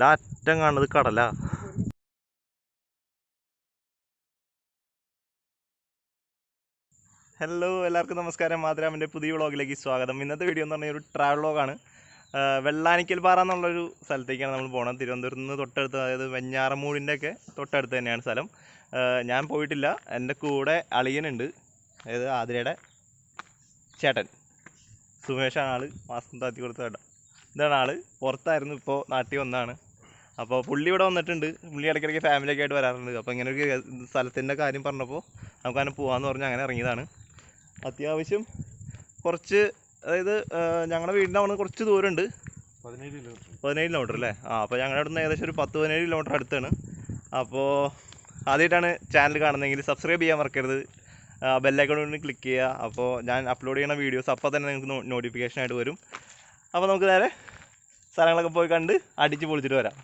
ലാറ്റം കാണുന്നത് കടല. ഹലോ എല്ലാവർക്കും നമസ്കാരം. മാതരാമന്റെ പുതിയ വ്ളോഗിലേക്ക് സ്വാഗതം. ഇന്നത്തെ വീഡിയോ എന്ന് പറഞ്ഞാൽ ഒരു ട്രാവൽ വ്ളോഗാണ് വെള്ളാനിക്കൽ പാറ എന്നുള്ളൊരു സ്ഥലത്തേക്കാണ് നമ്മൾ പോകണം തിരുവനന്തപുരത്ത് നിന്ന് തൊട്ടടുത്ത് അതായത് വെഞ്ഞാറമൂടിന്റെ ഒക്കെ തൊട്ടടുത്ത് തന്നെയാണ് സ്ഥലം. ഞാൻ പോയിട്ടില്ല. എന്റെ കൂടെ അളിയനുണ്ട്. അതായത് ആതിരയുടെ ചേട്ടൻ. സുമേഷാണ് ആൾ മാസ്കും താത്തി കൊടുത്ത കേട്ടോ. ഇതാണ് ആൾ. പുറത്തായിരുന്നു ഇപ്പോൾ നാട്ടിൽ വന്നതാണ്. അപ്പോൾ പുള്ളി ഇവിടെ വന്നിട്ടുണ്ട്. പുള്ളി ഇടയ്ക്കിടയ്ക്ക് ഫാമിലിയൊക്കെ ആയിട്ട് വരാറുണ്ട്. അപ്പോൾ ഇങ്ങനെ ഒരു സ്ഥലത്തിന്റെ കാര്യം പറഞ്ഞപ്പോൾ നമുക്ക് അങ്ങനെ പോകാമെന്ന് പറഞ്ഞ് അങ്ങനെ ഇറങ്ങിയതാണ്. അത്യാവശ്യം കുറച്ച് അതായത് ഞങ്ങളുടെ വീടിന്റെ അവിടെ കുറച്ച് ദൂരമുണ്ട്. പതിനേഴ് കിലോമീറ്റർ പതിനേഴ് കിലോമീറ്റർ അല്ലേ? ആ അപ്പോൾ ഞങ്ങളുടെ നിന്ന് ഏകദേശം ഒരു പത്ത് പതിനേഴ് കിലോമീറ്റർ അടുത്താണ്. അപ്പോൾ ആദ്യമായിട്ടാണ് ചാനൽ കാണുന്നതെങ്കിൽ സബ്സ്ക്രൈബ് ചെയ്യാൻ മറക്കരുത്. ബെല്ലൈക്കൺ ക്ലിക്ക് ചെയ്യുക. അപ്പോൾ ഞാൻ അപ്ലോഡ് ചെയ്യുന്ന വീഡിയോസ് അപ്പോൾ തന്നെ നിങ്ങൾക്ക് നോട്ടിഫിക്കേഷൻ ആയിട്ട് വരും. അപ്പോൾ നമുക്ക് നേരെ സ്ഥലങ്ങളൊക്കെ പോയി കണ്ട് അടിച്ച് പൊളിച്ചിട്ട് വരാം.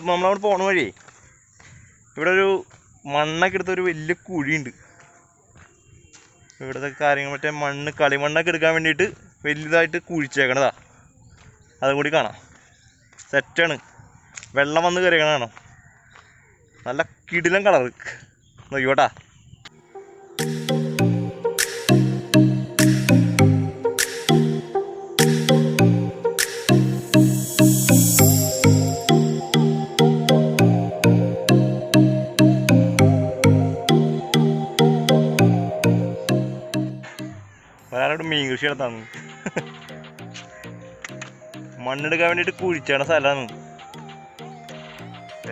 അങ്ങോട്ട് നമ്മളവിടെ പോണ വഴി ഇവിടെ ഒരു മണ്ണൊക്കെ എടുത്ത ഒരു വലിയ കുഴിയുണ്ട്. ഇവിടുത്തെ കാര്യങ്ങൾ മറ്റേ മണ്ണ് കളിമണ്ണൊക്കെ എടുക്കാൻ വേണ്ടിയിട്ട് വലുതായിട്ട് കുഴിച്ചേക്കണതാ. അതും കൂടി കാണാം. സെറ്റാണ് വെള്ളം വന്ന് കയറിയണോ നല്ല കിടിലം കളറ്. നോക്കിക്കോട്ടാ. ഒരാളോട് മീൻ കൃഷി നടത്താന്ന്? മണ്ണെടുക്കാൻ വേണ്ടിയിട്ട് കുഴിച്ചാണ് സ്ഥലമാണ്.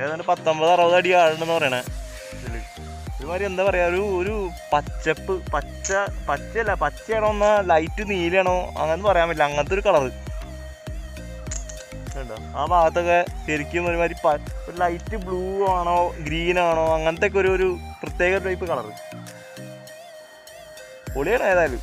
ഏതാണ്ട് പത്തൊമ്പത് അറുപത് അടി ആളുണ്ടെന്ന് പറയണേ. ഇതിൽ. ഒരുമാതിരി എന്താ പറയാ ഒരു ഒരു പച്ചപ്പ് പച്ച പച്ചയല്ല പച്ചയാണോ എന്നാ ലൈറ്റ് നീലയാണോ അങ്ങനെ പറയാൻ പറ്റില്ല. അങ്ങനത്തെ ഒരു കളറ് ആ ഭാഗത്തൊക്കെ ശരിക്കും ഒരുമാതിരി ഒരു ലൈറ്റ് ബ്ലൂ ആണോ ഗ്രീൻ ആണോ അങ്ങനത്തെ ഒക്കെ ഒരു ഒരു പ്രത്യേക ടൈപ്പ് കളറ് പൊളിയാണ് ഏതായാലും.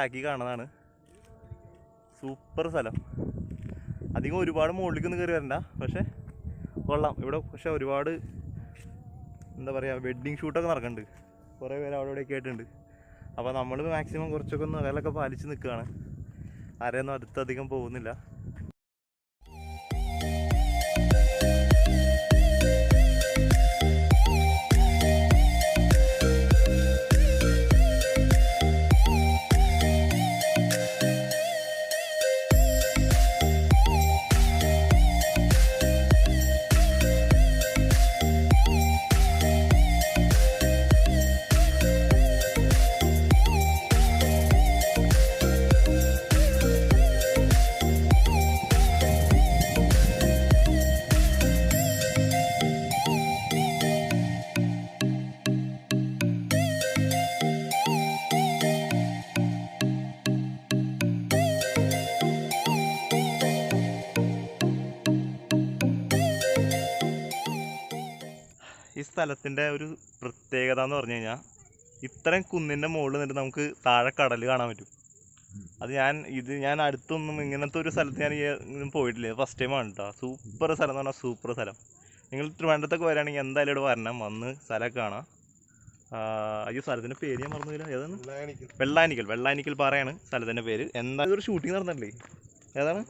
ബാക്കിൽ കാണുന്നതാണ്. സൂപ്പർ സ്ഥലം. അധികം ഒരുപാട് മുകളിലേക്കൊന്നും കയറി വരണ്ട. പക്ഷേ കൊള്ളാം. ഇവിടെ പക്ഷെ ഒരുപാട് എന്താ പറയുക വെഡ്ഡിങ് ഷൂട്ടൊക്കെ നടക്കുന്നുണ്ട്. കുറേ പേര് അവിടെ ഇവിടെയൊക്കെ ആയിട്ടുണ്ട്. അപ്പോൾ നമ്മൾ മാക്സിമം കുറച്ചൊക്കെ ഒന്ന് അകലൊക്കെ പാലിച്ച് നിൽക്കുകയാണ്. ആരെയൊന്നും അടുത്തധികം പോകുന്നില്ല. സ്ഥലത്തിന്റെ ഒരു പ്രത്യേകത എന്ന് പറഞ്ഞു കഴിഞ്ഞാൽ ഇത്രയും കുന്നിന്റെ മുകളിൽ നിന്നിട്ട് നമുക്ക് താഴെ കടൽ കാണാൻ പറ്റും. അത് ഞാൻ ഇത് ഞാൻ അടുത്തൊന്നും ഇങ്ങനത്തെ ഒരു സ്ഥലത്ത് ഞാൻ പോയിട്ടില്ല. ഫസ്റ്റ് ടൈം ആണ് കേട്ടോ സൂപ്പർ സ്ഥലം എന്ന് പറഞ്ഞാൽ സൂപ്പർ സ്ഥലം. നിങ്ങൾ ട്രിവാൻഡ്രത്തൊക്കെ വരികയാണെങ്കിൽ എന്തായാലും ഇവിടെ വരണം. വന്ന് സ്ഥലമൊക്കെ കാണാം. അയ്യോ സ്ഥലത്തിന്റെ പേര് ഞാൻ മറന്നില്ല ഏതാണ്? വെള്ളാനിക്കൽ. വെള്ളാനിക്കൽ. പാറയാണ് സ്ഥലത്തിന്റെ പേര്. എന്തായാലും ഒരു ഷൂട്ടിംഗ് നടന്നിട്ടില്ലേ? ഏതാണ്?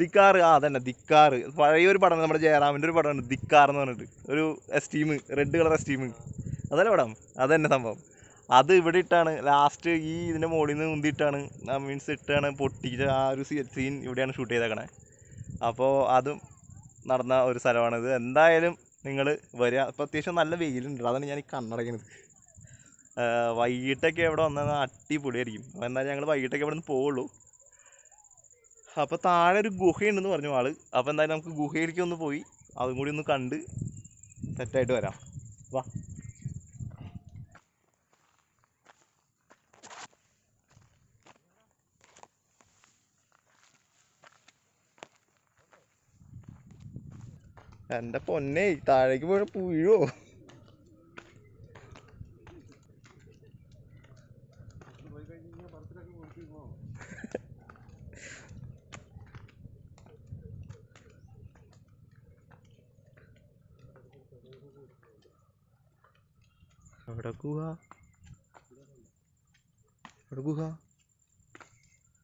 ദിക്കാറ് ആ അതന്നെ ദിക്കാർ. പഴയ ഒരു പടം നമ്മുടെ ജയറാമിന്റെ ഒരു പടമാണ് ദിക്കാർ എന്ന് പറഞ്ഞിട്ട്. ഒരു എസ്റ്റീം റെഡ് കളർ എസ്റ്റീം അതല്ല പടം? അതന്നെ സംഭവം. അത് ഇവിടെ ഇട്ടാണ് ലാസ്റ്റ് ഈ ഇതിന്റെ മുകളിൽ നിന്ന് ഉന്തിയിട്ടാണ് മീൻസ് ഇട്ടാണ് പൊട്ടിച്ച ആ ഒരു സീൻ ഇവിടെയാണ് ഷൂട്ട് ചെയ്തേക്കണേ. അപ്പോൾ അതും നടന്ന ഒരു സ്ഥലമാണിത് എന്തായാലും നിങ്ങൾ വരിക. ഇപ്പോൾ അത്യാവശ്യം നല്ല വെയിലുണ്ട്. അതാണ് ഞാൻ ഈ കണ്ണടയ്ക്കുന്നത് വൈകിട്ടൊക്കെ എവിടെ വന്നാൽ അടിപൊളിയായിരിക്കും. എന്തായാലും ഞങ്ങൾ വൈകിട്ടൊക്കെ ഇവിടെ നിന്ന് പോവുള്ളൂ. അപ്പോൾ താഴെ ഒരു ഗുഹയുണ്ടെന്ന് പറഞ്ഞു ആൾ. അപ്പോൾ എന്തായാലും നമുക്ക് ഗുഹയിലേക്ക് ഒന്ന് പോയി. അതും കൂടി ഒന്ന് കണ്ട് സെറ്റായിട്ട് വരാം. വാ. എന്റെ പൊന്നേ താഴേക്ക് പോയ വീഴോ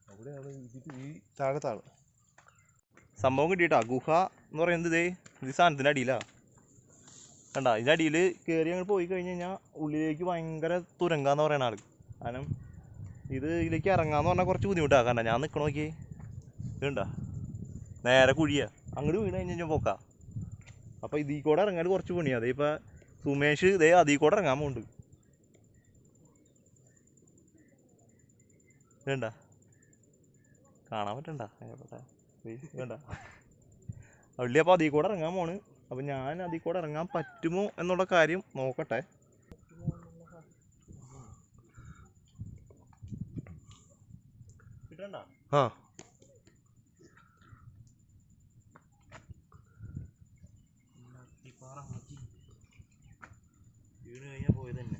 അവിടെയാണ് ഈ താഴത്താണ്. സംഭവം കിട്ടിയിട്ടാ? ഗുഹ എന്ന് പറയുന്നത് ഇതേ ഇത് സാധനത്തിന്റെ അടിയിലാ. കണ്ട ഇതിന്റെ അടിയിൽ കയറി അങ്ങോട്ട് പോയി കഴിഞ്ഞ് കഴിഞ്ഞാൽ ഉള്ളിലേക്ക് ഭയങ്കര തുരങ്കാന്ന് പറയുന്ന ആൾ കാരണം ഇത് ഇതിലേക്ക് ഇറങ്ങാന്ന് പറഞ്ഞാൽ കുറച്ച് ബുദ്ധിമുട്ടാണ് കണ്ട ഞാൻ നിൽക്കണ നോക്കി ഇതുണ്ടാ നേരെ കുഴിയാ. അങ്ങോട്ട് വീണ് കഴിഞ്ഞ് കഴിഞ്ഞാൽ പോക്കാ. അപ്പോൾ ഇതിൽ കൂടെ ഇറങ്ങാൻ കുറച്ച് പണിയാണ് അതേ ഇപ്പോൾ സുമേഷ് ഇതേ അതിൽ കൂടെ ഇറങ്ങാൻ പോകുന്നുണ്ട് വേണ്ട. കാണാൻ പറ്റണ്ട. വേണ്ട. അള്ളി അപ്പോൾ അതിൽ കൂടെ ഇറങ്ങാൻ പോണ്. അപ്പം ഞാൻ അതിൽ കൂടെ ഇറങ്ങാൻ പറ്റുമോ എന്നുള്ള കാര്യം നോക്കട്ടെ. ആ വീണ് കഴിഞ്ഞാൽ പോയത് തന്നെ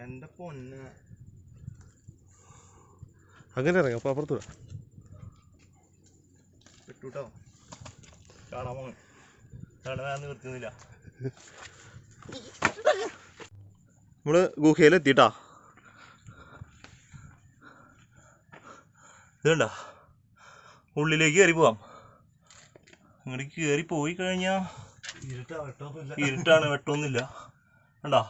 എന്റെ പൊന്ന്. അങ്ങനെ ഇറങ്ങാം അപ്പോൾ അപ്പുറത്ത് വിടാം. കിട്ടൂട്ടോ കാണാൻ പോകണം കാണാൻ നിർത്തുന്നില്ല. നമ്മൾ ഗുഹയിലെത്തിട്ടാ. ഇതുണ്ട? ഉള്ളിലേക്ക് കയറി പോവാം. അങ്ങോട്ട് കയറി പോയി കഴിഞ്ഞാ ഇരുട്ടാണ് വെട്ടമൊന്നുമില്ല കണ്ടാ?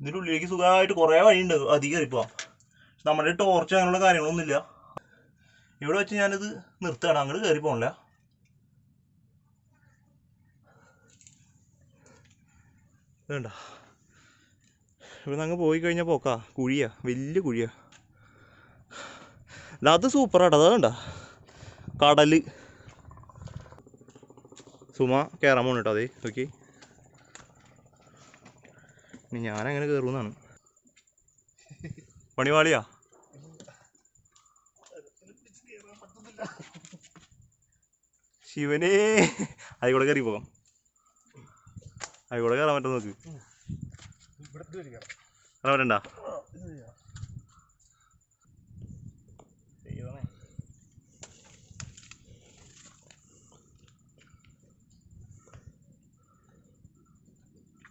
ഇതിന്റെ ഉള്ളിലേക്ക് സുഖമായിട്ട് കുറേ വഴിയുണ്ട് അധികം കയറി പോവാം. നമ്മുടെ ടോർച്ച് അങ്ങനെയുള്ള കാര്യങ്ങളൊന്നുമില്ല. ഇവിടെ വെച്ച് ഞാനിത് നിർത്തുകയാണ് അങ്ങോട്ട് കയറി പോകണില്ല വേണ്ട ഇവിടെ അങ്ങ് പോയി കഴിഞ്ഞാൽ പോക്കാ. കുഴിയാ വലിയ കുഴിയാ. അത് സൂപ്പറാട്ടോ അത് കണ്ട. കടൽ. സുമ കയറാൻ പോണ കേട്ടോ അതെ ഓക്കെ ഇനി ഞാനങ്ങനെ കയറുമെന്നാണ് പണിവാളിയാ? ശിവനേ. അതികൂടെ കയറി പോകാം. അതികൂടെ കയറാൻ പറ്റും നോക്ക്. പറ്റണ്ട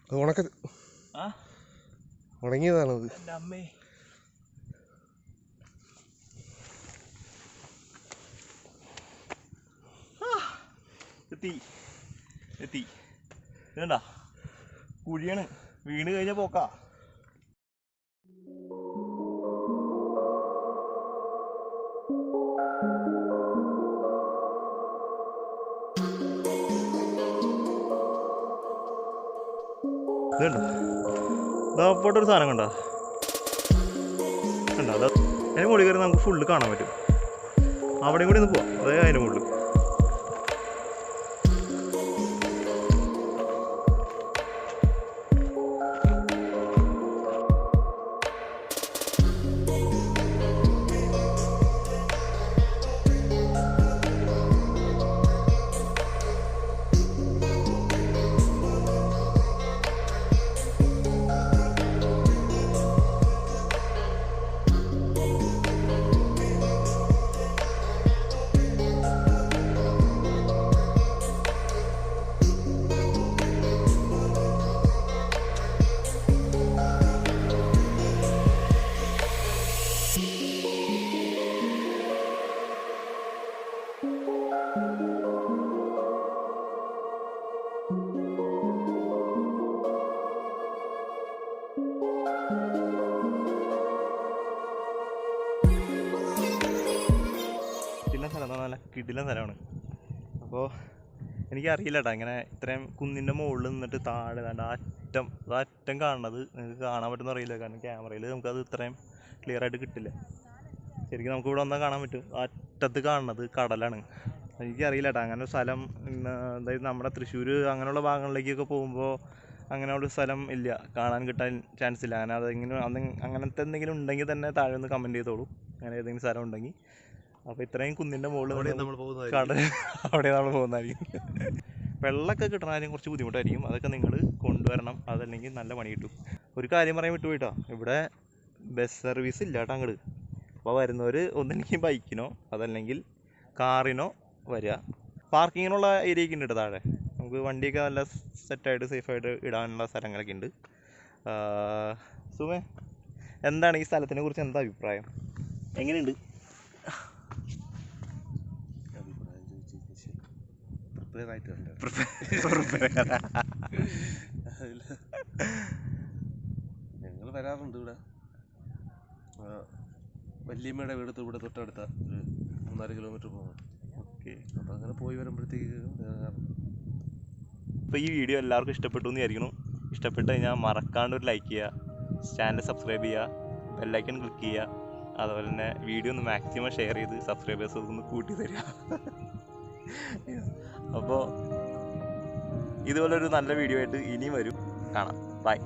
അത് ഉണക്ക ഉണങ്ങിയതാണത് അമ്മേ. എത്തി. എത്തി. ഇതണ്ട കുഴിയാണ്. വീണ് കഴിഞ്ഞ പോക്കാ. ഇതാ ഒരു സാധനം കണ്ടോ? കണ്ടോ? അതെ അതിന് മുകളിൽ കയറി നമുക്ക് ഫുള്ള് കാണാൻ പറ്റും. അവിടെയും കൂടി ഒന്ന് പോവാം. അതായത് അതിന്റെ മുകളിൽ. കിടിലൻ സ്ഥലമാണ് അപ്പോൾ എനിക്കറിയില്ല കേട്ടോ ഇങ്ങനെ ഇത്രയും കുന്നിന്റെ മുകളിൽ നിന്നിട്ട് താഴെ ദാണ്ട് അറ്റം അറ്റം കാണുന്നത് നിങ്ങൾക്ക് കാണാൻ പറ്റുന്ന അറിയില്ല കാരണം ക്യാമറയിൽ നമുക്കത് ഇത്രയും ക്ലിയർ ആയിട്ട് കിട്ടില്ല. ശരിക്കും നമുക്ക് ഇവിടെ വന്നാൽ കാണാൻ പറ്റും. അറ്റത്ത് കാണുന്നത് കടലാണ്. എനിക്കറിയില്ല കേട്ടോ അങ്ങനെ ഒരു സ്ഥലം അതായത് നമ്മുടെ തൃശ്ശൂർ അങ്ങനെയുള്ള ഭാഗങ്ങളിലേക്കൊക്കെ പോകുമ്പോൾ അങ്ങനെ ഒരു സ്ഥലം ഇല്ല കാണാൻ കിട്ടാൻ ചാൻസ് ഇല്ല. അങ്ങനെ അന്ന് അങ്ങനത്തെ എന്തെങ്കിലും ഉണ്ടെങ്കിൽ തന്നെ താഴെ ഒന്ന് കമന്റ് ചെയ്തോളൂ. അങ്ങനെ ഏതെങ്കിലും സ്ഥലം ഉണ്ടെങ്കിൽ. അപ്പോൾ ഇത്രയും കുന്നിന്റെ മുകളിൽ അവിടെ നമ്മൾ പോകുന്നത് കടൽ അവിടെ നമ്മൾ പോകുന്നതായിരിക്കും. വെള്ളമൊക്കെ കിട്ടണ കുറച്ച് ബുദ്ധിമുട്ടായിരിക്കും. അതൊക്കെ നിങ്ങൾ കൊണ്ടുവരണം. അതല്ലെങ്കിൽ നല്ല പണി കിട്ടും. ഒരു കാര്യം പറയാൻ വിട്ടുപോയിട്ടോ. ഇവിടെ ബസ് സർവീസ് ഇല്ല കേട്ടോ അങ്ങോട്ട് അപ്പോൾ വരുന്നവർ ഒന്നെങ്കിൽ ബൈക്കിനോ അതല്ലെങ്കിൽ കാറിനോ വരിക. പാർക്കിങ്ങിനുള്ള ഏരിയയൊക്കെ ഉണ്ട് താഴെ. നമുക്ക് വണ്ടിയൊക്കെ നല്ല സെറ്റായിട്ട് സേഫായിട്ട് ഇടാനുള്ള സ്ഥലങ്ങളൊക്കെ ഉണ്ട്. സുമേ എന്താണ് ഈ സ്ഥലത്തിനെ കുറിച്ച് എന്താ അഭിപ്രായം? എങ്ങനെയുണ്ട് അഭിപ്രായം ചോദിച്ചു പ്രിപ്പയർ ആയിട്ടുണ്ട് ഞങ്ങൾ വരാറുണ്ട് ഇവിടെ. വല്യമ്മയുടെ വീട് ഇവിടെ തൊട്ടടുത്ത ഒരു മൂന്നാൽ കിലോമീറ്റർ പോകണം ഓക്കെ. അപ്പം അങ്ങനെ പോയി വരുമ്പോഴത്തേക്ക് അപ്പോൾ ഈ വീഡിയോ എല്ലാവർക്കും ഇഷ്ടപ്പെട്ടു എന്ന് വിചാരിക്കുന്നു. ഇഷ്ടപ്പെട്ട് കഴിഞ്ഞാൽ മറക്കാണ്ട് ഒരു ലൈക്ക് ചെയ്യുക ചാനൽ സബ്സ്ക്രൈബ് ചെയ്യുക ബെല്ലൈക്കൺ ക്ലിക്ക് ചെയ്യുക. അതുപോലെ തന്നെ വീഡിയോ ഒന്ന് മാക്സിമം ഷെയർ ചെയ്ത് സബ്സ്ക്രൈബേഴ്സ് ഒന്ന് കൂട്ടി തരിക. അപ്പോൾ ഇതുപോലൊരു നല്ല വീഡിയോ ആയിട്ട് ഇനിയും വരും. കാണാം. ബൈ